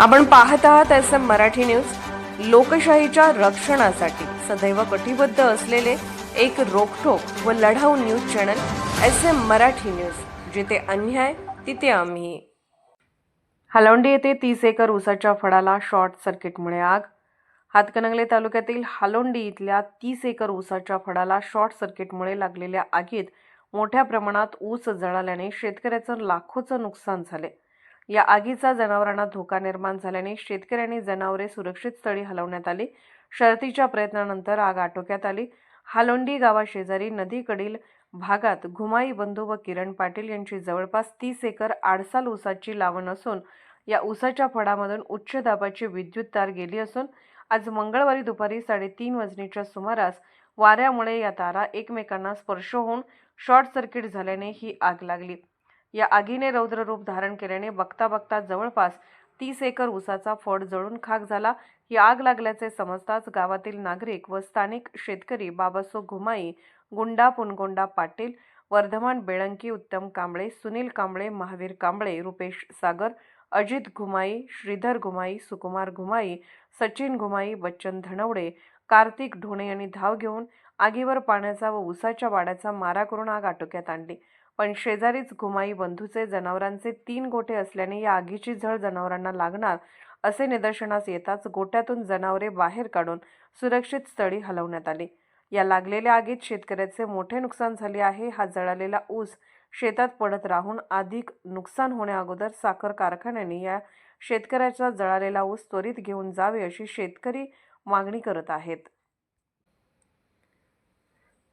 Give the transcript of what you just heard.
आपण पाहत आहात एस एम मराठी न्यूज. लोकशाहीच्या रक्षणासाठी सदैव कटिबद्ध असलेले एक रोखोक व लढाऊ news channel S M Marathi news. जिथे अन्याय तिथे आम्ही. हालवंडी येथे तीस एकर ऊसाच्या फळाला शॉर्ट सर्किटमुळे आग. हातकणंगले तालुक्यातील हालोंडी इथल्या तीस एकर ऊसाच्या फळाला शॉर्ट सर्किटमुळे लागलेल्या आगीत मोठ्या प्रमाणात ऊस जळाल्याने शेतकऱ्याचं लाखोचं नुकसान झाले. या आगीचा जनावरांना धोका निर्माण झाल्याने शेतकऱ्यांनी जनावरे सुरक्षित स्थळी हलवण्यात आली. शर्तीच्या प्रयत्नानंतर आग आटोक्यात आली. हालोंडी गावाशेजारी नदीकडील भागात घुमाई बंधू व किरण पाटील यांची जवळपास तीस एकर आडसाल ऊसाची लावण असून या ऊसाच्या फडामधून उच्च दाबाची विद्युत तार गेली असून आज मंगळवारी दुपारी साडेतीन वाजण्याच्या सुमारास वाऱ्यामुळे या तारा एकमेकांना स्पर्श होऊन शॉर्ट सर्किट झाल्याने ही आग लागली. या आगीने रौद्र रूप धारण केल्याने बघता बघता जवळपास तीस एकर ऊसाचा फड जळून खाक झाला. ही आग लागल्याचे समजताच गावातील नागरिक व स्थानिक शेतकरी बाबासो घुमाई गुंडा पुनगोंडा पाटील वर्धमान बेळंकी उत्तम कांबळे सुनील कांबळे महावीर कांबळे रुपेश सागर अजित घुमाई श्रीधर घुमाई सुकुमार घुमाई सचिन घुमाई बच्चन धनवडे कार्तिक ढोणे यांनी धाव घेऊन आगीवर पाण्याचा व उसाच्या वाड्याचा मारा करून आग आटोक्यात आणली. पण शेजारीच घुमाई बंधूचे जनावरांचे तीन गोटे असल्याने या आगीची झळ जनावरांना लागणार असे निदर्शनास येताच गोट्यातून जनावरे बाहेर काढून सुरक्षित स्थळी हलवण्यात आली. या लागलेल्या आगीत शेतकऱ्याचे मोठे नुकसान झाले आहे हा जळालेला ऊस शेतात पडत राहून अधिक नुकसान होण्याअगोदर साखर कारखान्याने या शेतकऱ्याचा जळालेला ऊस त्वरित घेऊन जावे अशी शेतकरी मागणी करत आहेत.